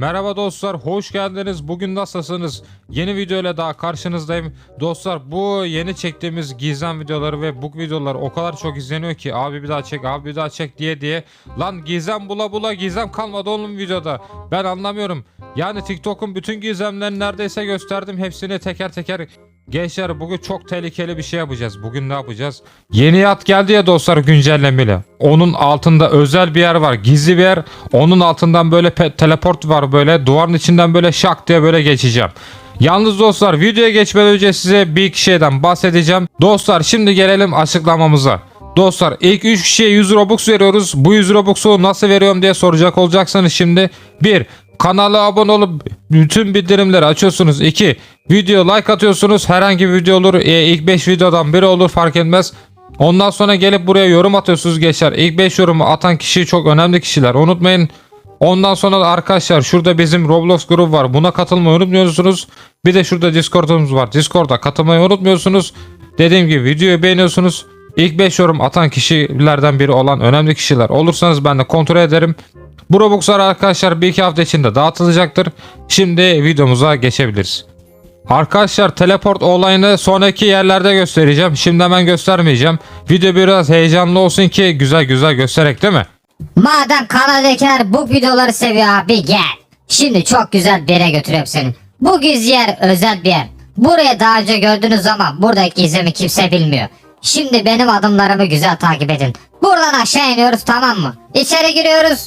Merhaba dostlar, hoş geldiniz. Bugün nasılsınız? Yeni video ile daha karşınızdayım. Dostlar bu yeni çektiğimiz gizem videoları ve bu videolar o kadar çok izleniyor ki abi bir daha çek, abi bir daha çek diye diye. Lan gizem bula bula gizem kalmadı oğlum videoda. Ben anlamıyorum. Yani TikTok'un bütün gizemlerini neredeyse gösterdim. Hepsini teker teker Gençler bugün çok tehlikeli bir şey yapacağız. Bugün ne yapacağız? Yeni yat geldi ya dostlar güncellemeli. Onun altında özel bir yer var. Gizli bir yer. Onun altından böyle teleport var böyle. Duvarın içinden böyle şak diye böyle geçeceğim. Yalnız dostlar videoya geçmeden önce size bir iki şeyden bahsedeceğim. Dostlar şimdi gelelim açıklamamıza. Dostlar ilk 3 kişiye 100 Robux veriyoruz. Bu 100 Robux'u nasıl veriyorum diye soracak olacaksanız şimdi 1. Kanala abone olup bütün bildirimleri açıyorsunuz. 2. Video like atıyorsunuz. Herhangi bir video olur. E, ilk 5 videodan biri olur fark etmez. Ondan sonra gelip buraya yorum atıyorsunuz geçer. İlk 5 yorumu atan kişi çok önemli kişiler. Unutmayın. Ondan sonra da arkadaşlar şurada bizim Roblox grubu var. Buna katılmayı unutmuyorsunuz. Bir de şurada Discord'umuz var. Discord'a katılmayı unutmuyorsunuz. Dediğim gibi videoyu beğeniyorsunuz. İlk 5 yorum atan kişilerden biri olan önemli kişiler olursanız ben de kontrol ederim. Bu Robux'lar arkadaşlar bir iki hafta içinde dağıtılacaktır. Şimdi videomuza geçebiliriz. Arkadaşlar teleport olayını sonraki yerlerde göstereceğim. Şimdi hemen göstermeyeceğim. Video biraz heyecanlı olsun ki güzel güzel göstererek değil mi? Madem kanaldakiler bu videoları seviyor abi gel. Şimdi çok güzel bir yere götürüyorum seni. Bu gizli yer özel bir yer. Buraya daha önce gördünüz ama buradaki gizemi kimse bilmiyor. Şimdi benim adımlarımı güzel takip edin. Buradan aşağı iniyoruz tamam mı? İçeri giriyoruz.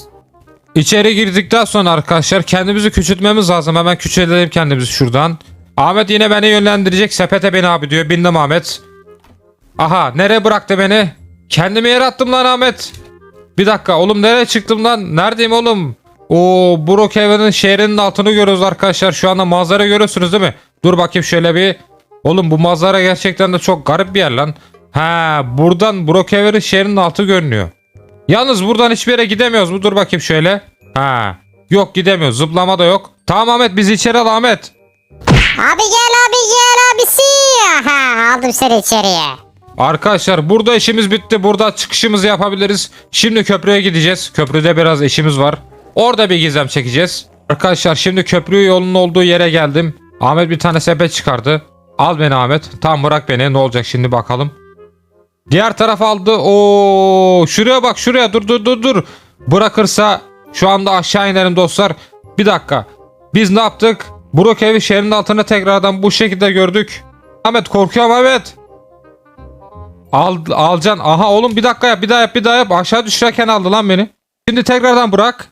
İçeri girdikten sonra arkadaşlar kendimizi küçültmemiz lazım. Hemen küçültelim kendimizi şuradan. Ahmet yine beni yönlendirecek. Sepete beni abi diyor. Bindim Ahmet. Aha nereye bıraktı beni? Kendimi yere attım lan Ahmet. Bir dakika oğlum nereye çıktım lan? Neredeyim oğlum? O Brookhaven'ın şehrinin altını görüyoruz arkadaşlar. Şu anda manzara görüyorsunuz değil mi? Dur bakayım şöyle bir. Oğlum bu manzara gerçekten de çok garip bir yer lan. Ha buradan Brookhaven'ın şehrinin altı görünüyor. Yalnız buradan hiçbir yere gidemiyoruz mu? Dur bakayım şöyle. Ha. Yok gidemiyoruz. Zıplama da yok. Tamam Ahmet bizi içeri al Ahmet. Abi gel abi gel abisi. Aha aldım seni içeriye. Arkadaşlar burada işimiz bitti. Burada çıkışımızı yapabiliriz. Şimdi köprüye gideceğiz. Köprüde biraz işimiz var. Orada bir gizem çekeceğiz. Arkadaşlar şimdi köprü yolunun olduğu yere geldim. Ahmet bir tane sepet çıkardı. Al beni Ahmet. Tam bırak beni. Ne olacak şimdi bakalım. Diğer taraf aldı. Oo, şuraya bak şuraya. Dur dur dur dur. Bırakırsa şu anda aşağı inerim dostlar. Bir dakika. Biz ne yaptık? Brok evi şehrin altına tekrardan bu şekilde gördük. Ahmet korkuyorum Ahmet. Al, alcan. Aha oğlum bir dakika yap bir daha yap bir daha yap. Aşağı düşerken aldı lan beni. Şimdi tekrardan bırak.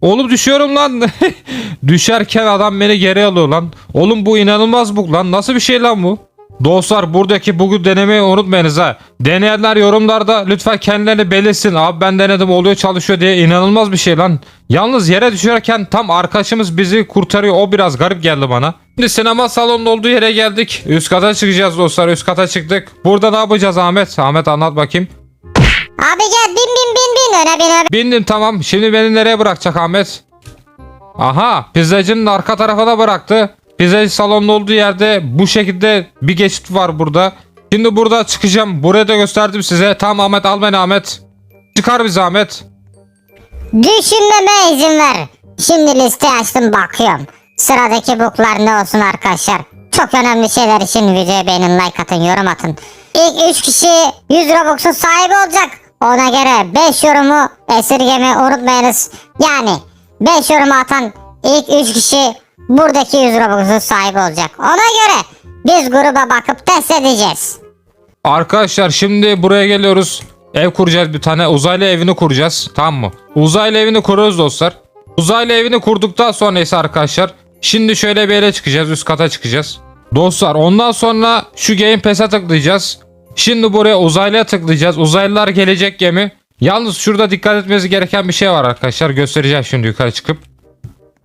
Oğlum düşüyorum lan. Düşerken adam beni geri alıyor lan. Oğlum bu inanılmaz bug lan. Nasıl bir şey lan bu? Dostlar buradaki bug'u denemeyi unutmayınız ha. Deneyenler yorumlarda lütfen kendilerini belirsin. Abi ben denedim oluyor çalışıyor diye inanılmaz bir şey lan. Yalnız yere düşerken tam arkadaşımız bizi kurtarıyor. O biraz garip geldi bana. Şimdi sinema salonunun olduğu yere geldik. Üst kata çıkacağız dostlar. Üst kata çıktık. Burada ne yapacağız Ahmet? Ahmet anlat bakayım. Abi gel bin bin bin bin öne bin öne. Bindim tamam. Şimdi beni nereye bırakacak Ahmet? Aha pizzacının arka tarafına bıraktı. Pizzacı salonun olduğu yerde bu şekilde bir geçit var burada. Şimdi burada çıkacağım. Buraya da gösterdim size. Tamam Ahmet al beni Ahmet. Çıkar bizi Ahmet. Düşünmeme izin ver. Şimdi liste açtım bakıyorum. Sıradaki booklar ne olsun arkadaşlar. Çok önemli şeyler için videoya beğenin like atın yorum atın. İlk 3 kişi 100 Robux'un sahibi olacak. Ona göre 5 yorumu esirgeme unutmayınız. Yani 5 yorumu atan ilk 3 kişi buradaki 100 Robux'un sahibi olacak. Ona göre biz gruba bakıp test edeceğiz. Arkadaşlar şimdi buraya geliyoruz. Ev kuracağız bir tane. Uzaylı evini kuracağız. Tamam mı? Uzaylı evini kuruyoruz dostlar. Uzaylı evini kurduktan sonra ise arkadaşlar. Şimdi şöyle bir yere çıkacağız. Üst kata çıkacağız. Dostlar ondan sonra şu Game Pass'e tıklayacağız. Şimdi buraya uzaylıya tıklayacağız. Uzaylılar gelecek gemi. Yalnız şurada dikkat etmeniz gereken bir şey var arkadaşlar. Göstereceğim şimdi yukarı çıkıp.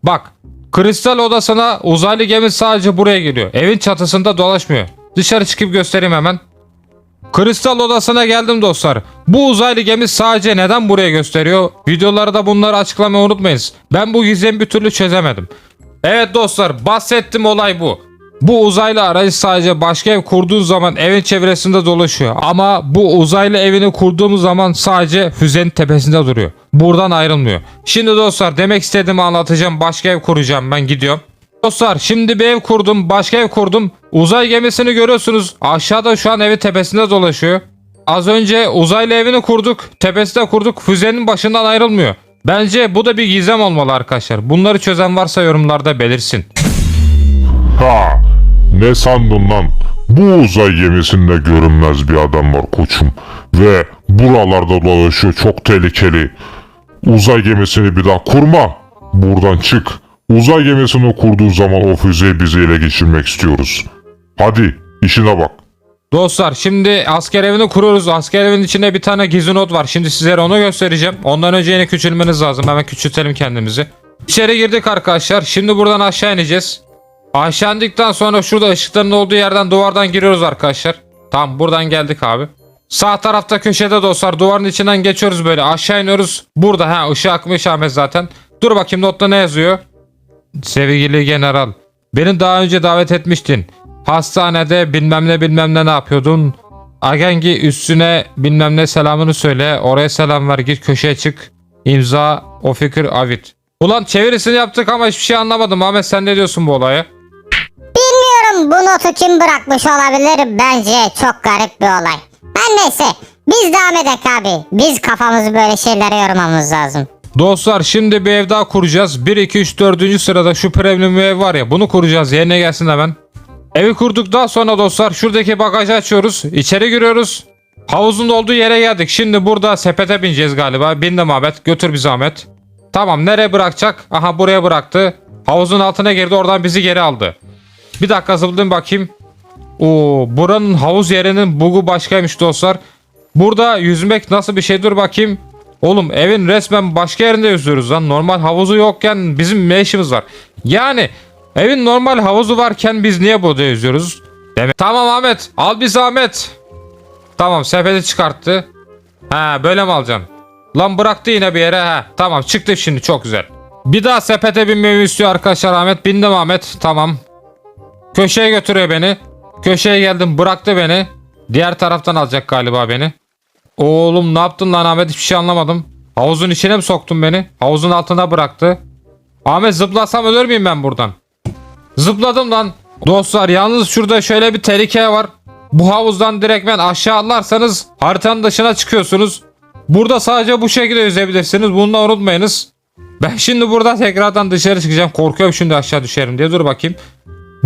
Bak. Kristal odasına uzaylı gemi sadece buraya geliyor. Evin çatısında dolaşmıyor. Dışarı çıkıp göstereyim hemen. Kristal odasına geldim dostlar. Bu uzaylı gemi sadece neden buraya gösteriyor? Videolarda bunları açıklamayı unutmayınız. Ben bu gizemi bir türlü çözemedim. Evet dostlar bahsettim olay bu. Bu uzaylı aracı sadece başka ev kurduğun zaman evin çevresinde dolaşıyor. Ama bu uzaylı evini kurduğumuz zaman sadece füzenin tepesinde duruyor. Buradan ayrılmıyor. Şimdi dostlar demek istediğimi anlatacağım. Başka ev kuracağım ben gidiyorum. Dostlar şimdi bir ev kurdum. Başka ev kurdum. Uzay gemisini görüyorsunuz. Aşağıda şu an evi tepesinde dolaşıyor. Az önce uzaylı evini kurduk. Tepesinde kurduk. Füzenin başından ayrılmıyor. Bence bu da bir gizem olmalı arkadaşlar. Bunları çözen varsa yorumlarda belirsin. Ha, ne sandın lan? Bu uzay gemisinde görünmez bir adam var koçum. Ve buralarda dolaşıyor çok tehlikeli. Uzay gemisini bir daha kurma. Buradan çık. Uzay gemisini kurduğun zaman o füzeyi bize ele geçirmek istiyoruz. Hadi işine bak. Dostlar şimdi asker evini kuruyoruz. Asker evinin içinde bir tane gizli not var. Şimdi sizlere onu göstereceğim. Ondan önce yine küçülmeniz lazım. Hemen küçültelim kendimizi. İçeri girdik arkadaşlar. Şimdi buradan aşağı ineceğiz. Aşağı indikten sonra şurada ışıkların olduğu yerden duvardan giriyoruz arkadaşlar. Tamam buradan geldik abi. Sağ tarafta köşede dostlar duvarın içinden geçiyoruz böyle aşağı iniyoruz. Burada ha ışığı akmış Ahmet zaten. Dur bakayım notta ne yazıyor? Sevgili general, beni daha önce davet etmiştin. Hastanede bilmem ne bilmem ne ne yapıyordun. Agengi üstüne bilmem ne selamını söyle. Oraya selam ver git köşeye çık. İmza o fikir Avit. Ulan çevirisini yaptık ama hiçbir şey anlamadım. Ahmet sen ne diyorsun bu olaya? Bilmiyorum bu notu kim bırakmış olabilir. Bence çok garip bir olay. Her neyse biz devam edek abi. Biz kafamızı böyle şeylere yormamız lazım. Dostlar şimdi bir ev daha kuracağız. 1, 2, 3, 4. sırada şu premium ev var ya bunu kuracağız. Yerine gelsin hemen. Evi kurduktan sonra dostlar şuradaki bagajı açıyoruz. İçeri giriyoruz. Havuzun olduğu yere geldik. Şimdi burada sepete bineceğiz galiba. Bindim Ahmet. Götür bizi Ahmet. Tamam nereye bırakacak? Aha buraya bıraktı. Havuzun altına girdi oradan bizi geri aldı. Bir dakika zıplayayım bakayım. Oo, buranın havuz yerinin bugu başkaymış dostlar. Burada yüzmek nasıl bir şey dur bakayım. Oğlum evin resmen başka yerinde yüzüyoruz lan. Normal havuzu yokken bizim ne işimiz var? Yani evin normal havuzu varken biz niye burada yüzüyoruz? Demek. Tamam Ahmet al bir zahmet. Tamam sepeti çıkarttı. Ha böyle mi alacaksın? Lan bıraktı yine bir yere ha. Tamam çıktı şimdi çok güzel. Bir daha sepete binmemi istiyor arkadaşlar Ahmet. Bindim Ahmet tamam. Köşeye götürüyor beni. Köşeye geldim bıraktı beni. Diğer taraftan alacak galiba beni. Oğlum ne yaptın lan Ahmet hiçbir şey anlamadım. Havuzun içine mi soktun beni? Havuzun altına bıraktı. Ahmet zıplasam ölür müyüm ben buradan? Zıpladım lan. Dostlar yalnız şurada şöyle bir tehlike var. Bu havuzdan direktmen aşağı atlarsanız haritanın dışına çıkıyorsunuz. Burada sadece bu şekilde yüzebilirsiniz. Bunu da unutmayınız. Ben şimdi burada tekrardan dışarı çıkacağım. Korkuyorum şimdi aşağı düşerim diye. Dur bakayım.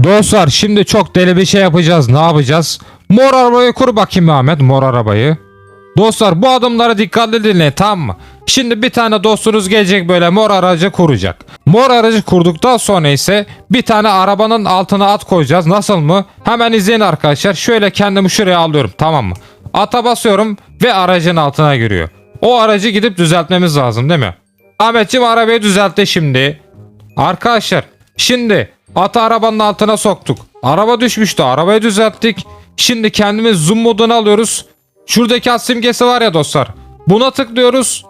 Dostlar şimdi çok deli bir şey yapacağız. Ne yapacağız? Mor arabayı kur bakayım Ahmet. Mor arabayı. Dostlar bu adımları dikkatli dinleyin tamam mı? Şimdi bir tane dostunuz gelecek böyle mor aracı kuracak. Mor aracı kurduktan sonra ise bir tane arabanın altına at koyacağız. Nasıl mı? Hemen izleyin arkadaşlar. Şöyle kendimi şuraya alıyorum tamam mı? Ata basıyorum ve aracın altına giriyor. O aracı gidip düzeltmemiz lazım değil mi? Ahmetciğim arabayı düzeltti şimdi. Arkadaşlar şimdi atı arabanın altına soktuk. Araba düşmüştü arabayı düzelttik. Şimdi kendimiz zoom modunu alıyoruz. Şuradaki at simgesi var ya dostlar. Buna tıklıyoruz.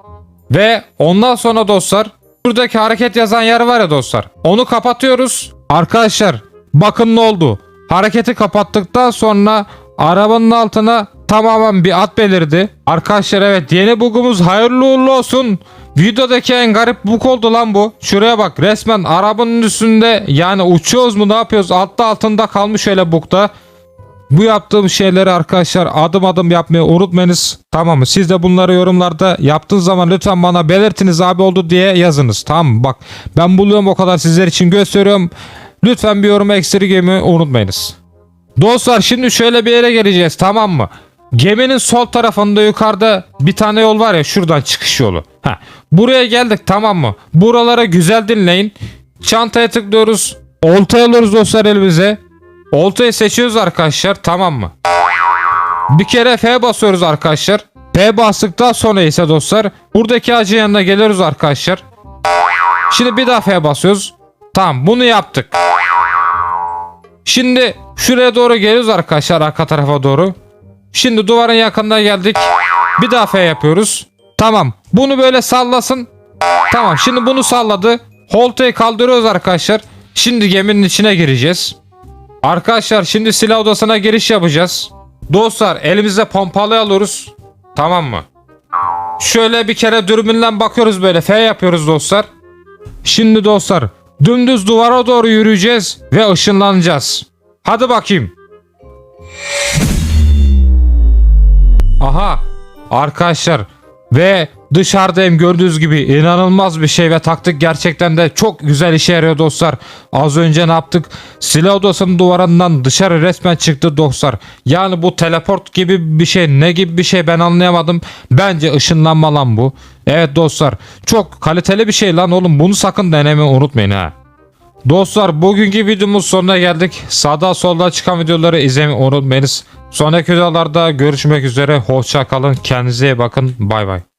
Ve ondan sonra dostlar şuradaki hareket yazan yer var ya dostlar. Onu kapatıyoruz. Arkadaşlar bakın ne oldu. Hareketi kapattıktan sonra arabanın altına tamamen bir at belirdi. Arkadaşlar evet yeni bugumuz hayırlı uğurlu olsun. Videodaki en garip bug oldu lan bu. Şuraya bak resmen arabanın üstünde yani uçuyoruz mu ne yapıyoruz altta altında kalmış öyle bugda. Bu yaptığım şeyleri arkadaşlar adım adım yapmayı unutmayınız. Tamam mı? Siz de bunları yorumlarda yaptığınız zaman lütfen bana belirtiniz abi oldu diye yazınız. Tamam mı? Bak ben buluyorum o kadar sizler için gösteriyorum. Lütfen bir yorumu ekstrigemi unutmayınız. Dostlar şimdi şöyle bir yere geleceğiz tamam mı? Geminin sol tarafında yukarıda bir tane yol var ya şuradan çıkış yolu. Ha, buraya geldik tamam mı? Buralara güzel dinleyin. Çantaya tıklıyoruz. Olta alıyoruz dostlar elimize. Oltayı seçiyoruz arkadaşlar tamam mı? Bir kere F basıyoruz arkadaşlar. F bastıktan sonra ise dostlar buradaki ağacın yanına geliyoruz arkadaşlar. Şimdi bir daha F basıyoruz. Tamam bunu yaptık. Şimdi şuraya doğru geliyoruz arkadaşlar arka tarafa doğru. Şimdi duvarın yakınına geldik. Bir daha F yapıyoruz. Tamam. Bunu böyle sallasın. Tamam. Şimdi bunu salladı. Holtayı kaldırıyoruz arkadaşlar. Şimdi geminin içine gireceğiz. Arkadaşlar şimdi silah odasına giriş yapacağız. Dostlar elimizde pompalı alıyoruz. Tamam mı? Şöyle bir kere dürbünden bakıyoruz böyle F yapıyoruz dostlar. Şimdi dostlar dümdüz duvara doğru yürüyeceğiz ve ışınlanacağız. Hadi bakayım. Aha arkadaşlar ve dışarıdayım gördüğünüz gibi inanılmaz bir şey ve taktik gerçekten de çok güzel işe yarıyor dostlar. Az önce ne yaptık? Silah odasının duvarından dışarı resmen çıktı dostlar. Yani bu teleport gibi bir şey ne gibi bir şey ben anlayamadım. Bence ışınlanma lan bu. Evet dostlar çok kaliteli bir şey lan oğlum bunu sakın denemeyi unutmayın ha. Dostlar bugünkü videomuz sonuna geldik. Sağda solda çıkan videoları izlemeyi unutmayınız. Sonraki videolarda görüşmek üzere. Hoşça kalın. Kendinize iyi bakın. Bay bay.